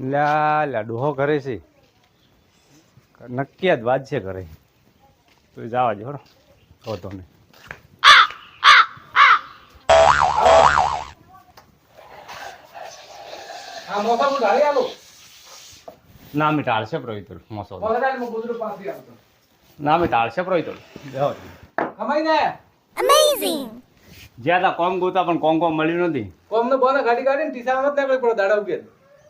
લ્યા લા ડોહો કરે છે. નક્કી જ વાત છે ઘરે. તો જવા જો હો. તો ને હા મોસા હું ઢાળી આલું? ના મી ટાળશે પ્રોહિતર મોસો. ના મી ટાળશે કમાઈ જ્યાં તા કોમ ગોતા પણ કોમ કોમ મળ્યું નથી. કોમને બોને ગાડી કાઢીને ટીસામાં જ ના પડો દાડા ઉગે.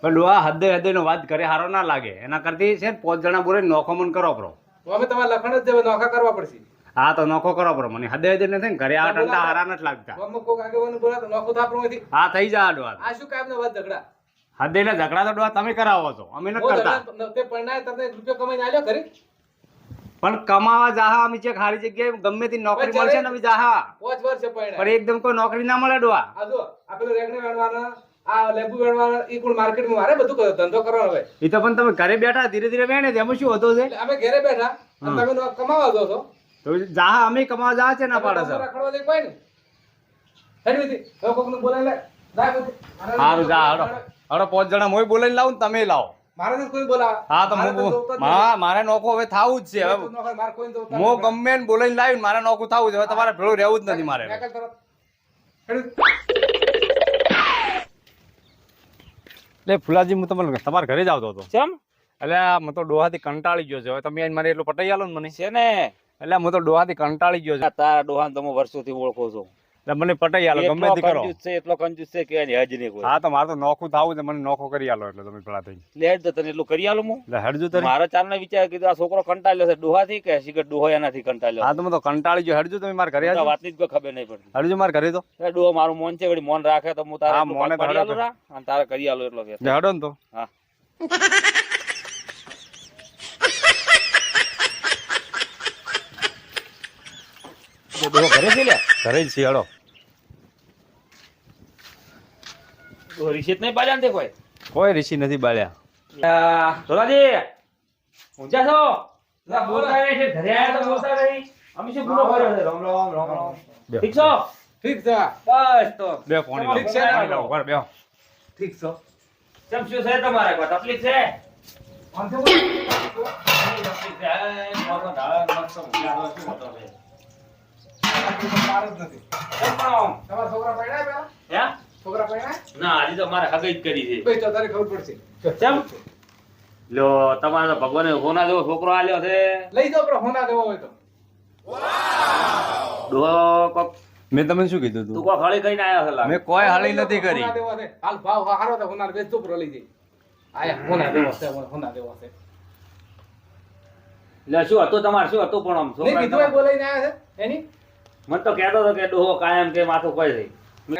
પણ ડોહા હદે હદે નો વાત કરે હારો ના લાગે. એના કરતી છે પાંચ જણા બોલે નોખો મન કરો પ્રો. અમે તમારે લખણ જ નોખા કરવા પડશે. હા તો નોખો કરો પ્રો. મને હદે હદે નથી ઘરે આ ઠંડા હારા નથી લાગતા. હા થઈ જા ડોહા આ શું કાયમ વાત ઝઘડા? હદે ને ઝઘડા તો ડોહા તમે કરાવો છો. અમે નથી કરતા. તે પરણાય તમને રૂપિયો કમાઈને આલ્યો ઘરે પણ કમાવા જાહા અમે જે ખાલી જગ્યાએ ગમે તે નોકરી મળશે ને અમે જાહા. પાંચ વર્ષ પણ એકદમ કોઈ નોકરી ના મળે ડોહા. આ જો પેલું વેણવાના. આ લેબુ વેણવાના ઈ કોણ માર્કેટમાં મારે બધું ધંધો કરવાનો તો પણ તમે ઘરે બેઠા ધીરે ધીરે વેણે છે શું હતું છે? અમે ઘરે બેઠા તમે કમાવા દો છો. તો જાહા અમે કમાવા જા છે ના પાડે છે. રખડવા દે કોઈ નહીં. હેડવી હવે કોકને બોલાવી લે. સારું જા હડો હડો પાંચ જણા મોય બોલાઈને લાવું તમે લાવો. મારે નથી કોઈ બોલાવે હા તો મારે હું હા નોખો હવે થાવું જ છે. હવે મો ગમે ને બોલાઈને લાવીને મારે નોખું થાવું છે હવે તમારે ભેળું રહેવું જ નથી મારે. એટલે ફુલાજી હું તમને તમારા ઘરે જ આવતો હતો. ચમ? એટલે હું તો ડોહાથી કંટાળી ગયો છે. હવે તમે મારે એટલું પટાઈ આલો ને મને. છે ને? એટલે હું તો ડોહાથી કંટાળી ગયો છે. તારા ડોહાને તમે વર્ષોથી ઓળખો છો. મને પટાઈ આલો ગમે તે કરો. છે એટલો કંજૂસ છે કે એની હજ નહીં કોઈ હા તો મારે તો નોખું થાવું છે મને નોખો કરી આલો એટલે તમે ભલા થઈ લેટ તો તને એટલું કરી આલો હું. એટલે હેડજો તને. મારા ચાલને વિચાર કીધું આ છોકરો કંટાળ્યો છે ડોહાથી કે સિગર ડોહો એનાથી કંટાળ્યો હા તો હું તો કંટાળી ગયો. હેડજો તમે મારા ઘરે છે આવજો વાતની જ કોઈ ખબર નહીં પડતી. હેડજો મારા ઘરે તો. એ ડોહો મારું મોન છે વળી મોન રાખે તો હું તારા મોને કરી આલો રા, અને તારે કરી આલો એટલો કે હેડો ને તો. હા. ડોહો ઘરે છે લે ઘરે જ છે નહીં પાડ્યા ને તે કોઈ? કોઈ ઋષિ નથી બાળ્યા ધોલાજી ઊંચા છો? બોલતા છે ઘરે આયા તો બોલતા નહીં. અમે શું ગુનો કર્યો છે? રામ રામ રામ રામ ઠીક છો? ઠીક છે. બસ તો. બે પાણી ઠીક છે, ઘર બેહો ઠીક છે. કેમ શું છે તમારે? કોઈ તકલીફ મોટો મસ્ત છે? તમારા છોકરા પરણાય પેલા હે? છોકરા પરણાય ના આજે તો મારે હગાઈ જ કરી છે. ભાઈ તો તારે ખબર પડશે કેમ? લ્યો તમારે તો ભગવાને સોના જેવો છોકરો આલ્યો છે. લઈ જાઓ પણ હોના દેવો હોય તો ડોહો કોક મેં તમને શું કીધું તું? કોક હળી કઈને આયો છે મેં કોઈ હાલી નથી કરી. હોના દેવો છે. હાલ ભાવ હારો તો હોના વેચજો પર લઈ જઈ આયા હોના દેવો છે હોના દેવો છે લે શું હતું તમારે? શું હતું પણ આમ છો કીધું બોલાઈને આયા છે. એની? મને તો કહેતો હતો કે ડોહો કાયમ કે માથું કોઈ થઈ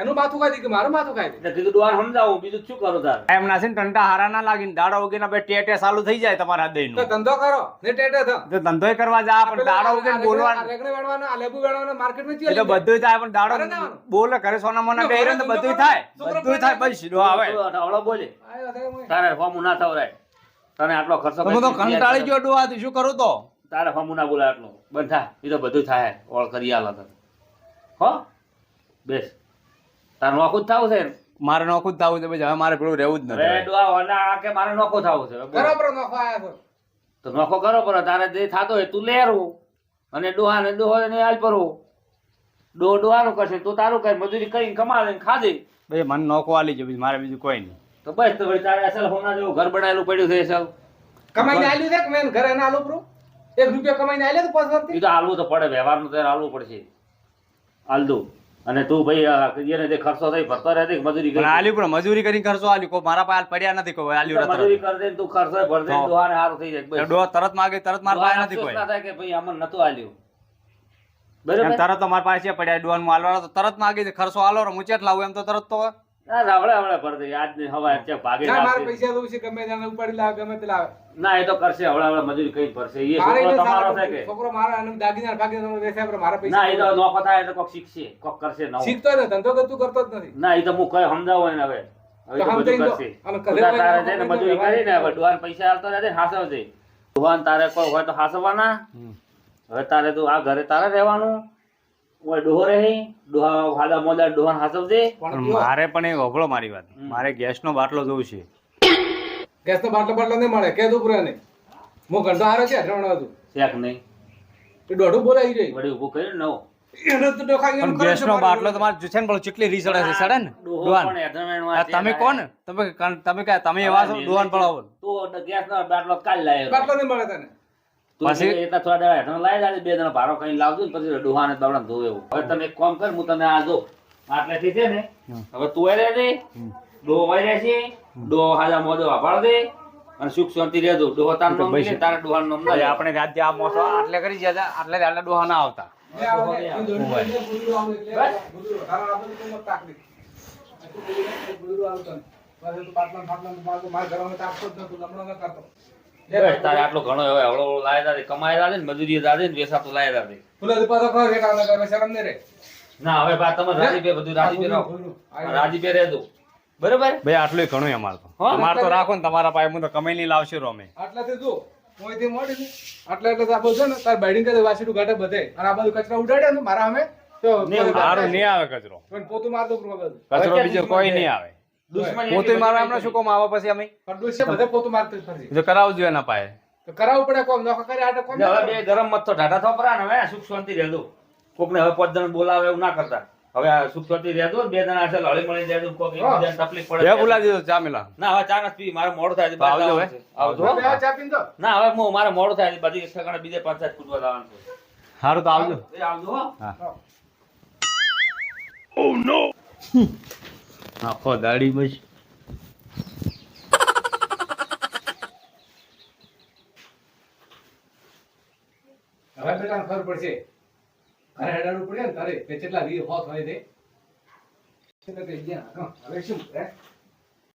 એનું માથું ખાઈ કે મારું માથું ખાઈ એટલે કીધું ડોહાને સમજાવું બીજું શું કરું તારે? એમ ના છે ને ટંટા હારા ના લાગીને દાડા ઉગીને બે ટેટે ચાલુ થઈ જાય તમારા તો ધંધો કરો ને ટેટે થો તો ધંધો કરવા જા પણ દાડા ઉગીને બોલવાનું રેગણે વેણવાનો આ લેબુ વેણવાનો માર્કેટમાં એ એટલે બધું થાય પણ દાડો બોલે ઘરે સોના મોના પહેરે ને તો બધું થાય. બધું થાય બસ સીધો આવે હવળો બોલે. તારે ફોમુ ના થવરાય. તને આટલો ખર્ચો તમે તો કંટાળી ગયો ડોહાથી શું કરું તો? તારે ફોમુ ના બોલાય આટલો. બંધા એ તો બધું થાય ઓળ કરી આલા તને. હો? બેસ. તારું નોખું જ થાવું છે મારે નોખું જ થવું છે પછી હવે મારે પેલું રહેવું જ નથી. ડોહા વના કે મારે નોખો થાવું છે. બરાબર નોખો આયા તો નોખો કરો પર તારે જે થાતો હોય તું લેરું અને ડોહા ને ડોહો ને હાલ પરવું ડો ડોહાનું કરશે તું તારું કઈ મજૂરી કરીને કમાવે ને ખાજે. ભાઈ મને નોખો આલી છે પછી મારે બીજું કોઈ નહીં. તો બસ તો ભાઈ તારે અસલ હોના જેવું ઘર બનાવેલું પડ્યું છે અસલ કમાઈને આલ્યું છે કે મેં ઘરે ના આલું પ્રો એક રૂપિયો કમાઈને આલ્યો તો પાંચ એ તો આલવું તો પડે વ્યવહારનું તો આલવું પડશે. દઉં અને તું ભાઈ એને જે ખર્ચો થઈ ભરતો રહે મજૂરી કરી આલ્યું પણ મજૂરી કરીને ખર્ચો આલ્યું. કોઈ મારા પાસે પડ્યા નથી કોઈ આલ્યું મજૂરી કરી દે તું ખર્ચો ભર દે તો. ડોહાને હારું થઈ જાય ડો તરત માગે તરત મારા પાસે નથી કોઈ. થાય કે ભાઈ આમાં નતું આલ્યું. બરાબર? તરત તો મારા પાસે પડ્યા ડોન આલવાનો તો તરત માગે છે ખર્ચો આલો હું ચેટ લાવું એમ તો તરત તો ના રાવડે રાવડે ભર દે આજ ને હવા છે ભાગે ના મારે પૈસા દઉં છે ગમે તેને ઉપાડી લાવે ગમે તે લાવે. ના એ તો કરશે હવડે હવડે મજૂરી કઈ ભરશે. એ છોકરો તમારો છે કે? છોકરો મારા અને દાગીના ભાગીના વેચાય પણ મારા ના એ તો નોખો થાય એટલે કોક શીખશે કોક કરશે નવો. શીખતો ને ધંધો કરતું કરતો જ નથી. ના એ તો હું કઈ સમજાવો ને હવે. તો બધું કરશે. તાર જઈને મજૂરી કરીને હવે ડોહાને પૈસા હાસવજે. ડોહાને તારે કોઈ હોય તો હાસવાના હવે તારે તું આ ઘરે તારે રહેવાનું. મારે પણ એ હોભળો મારી વાત. મારે ગેસ નો બાટલો જોવું છે. ગેસ નો બાટલો બાટલો નહીં મળે કે તું પૂરા નહીં. હું ઘંટો હારો છે અઠવાડિયું હતું શેક નહીં. તો દોઢું બોલાઈ રહી વળી ઊભો કર્યો નવો. એને તો ડોખાઈ પણ ગેસનો બાટલો તમારે જો છે ને પેલો ચીટલી છે સડે ને? ડોહાન. તમે કોણ? તમે તમે ક્યાં તમે એવા છો ડોહાન પડાવો. તું ગેસનો બાટલો કાલ લાવ્યો. બાટલો નહીં મળે તને. પછી? એટલા થોડા દાડા હેઠળ લાવી દાડે બે જણા ભારો કઈ લાવજો ને પછી ડોહાને બાવડા ધોવે એવું. હવે તમે એક કામ કર હું તને આ જો આટલેથી છે ને હવે તું ડોહો રહેશે ડોહો હાજા વાપર દે અને સુખ શાંતિ રહેજો. ડોહો તાર નામ તારા ડોહાનું નામ ના આપણે રાત આ મોસો આટલે કરી ગયા આટલે આટલે ડોહા ના આવતા. ને. બસ. પાટલા ફાટલા ને. મારા ઘરમાં તો આપતો જ નતો, લમણો કરતો. તારે આટલો ઘણો હવે હવળો હવળો લાય દાદે કમાય દાદે ને મજૂરી દાદે ને વેસાતું લાય દાદે ફૂલો તો પાછો ખરો, એક આવના કરે શરમ ને રે ના હવે બા તમે રાજીપે બધું રાજીપે આ રાખો. રાજી. રાજીપે રહેજો. બરોબર? ભાઈ આટલું ઘણું અમાર તો. અમાર તો રાખો ને તમારા પાસે હું તો કમાઈ નહીં લાવશે રો અમે આટલાથી જો મોંએથી મોડી ને આટલા એટલે તો આ બધું છે ને તાર બેડિંગ કરે વાસીડું ગાટે બધે. અને આ બધું કચરા ઉડાડ્યા ને મારા અમે તો નહીં, સારું નહીં આવે કચરો. પણ પોતું મારતો કચરો બીજો કોઈ નહીં આવે. પોતે મારવા હમણાં શું કોમ આવે પછી અમે? ડોસીએ બધે પોતું મારતું ફરજી જો કરાવજો એના પાસે તો કરાવવું પડે કોમ નોખા કરે આટો કોમ હવે બે ગરમ મત તો ઢાઢા થોપરા ને હવે સુખ શાંતિ રહેજો. કોકને હવે પાંચ જણ બોલાવે એવું ના કરતા. હવે સુખ શાંતિ રહેજો બે જણા છે હળી મળી રહેજો કોક એકબીજાને તકલીફ પડે. બે બોલા દીધો ચા મિલા. ના હવે ચા નથી પી મારે મોડું થાય છે આવજો હવે. આવજો. બે ચા પીન દો. ના હવે હું મારે મોડું થાય છે બધી ઠેકાણે બીજે પંચાયત કૂદવા જવાનું છે. સારું તો આવજો. એ આવજો હો. હા. આખો દાડી બસ. હવે બેટા ખબર પડશે. ઘરે હેડાડવું પડે ને તારે. કેટલા વીર હોત હોય તે? હવે શું? હે?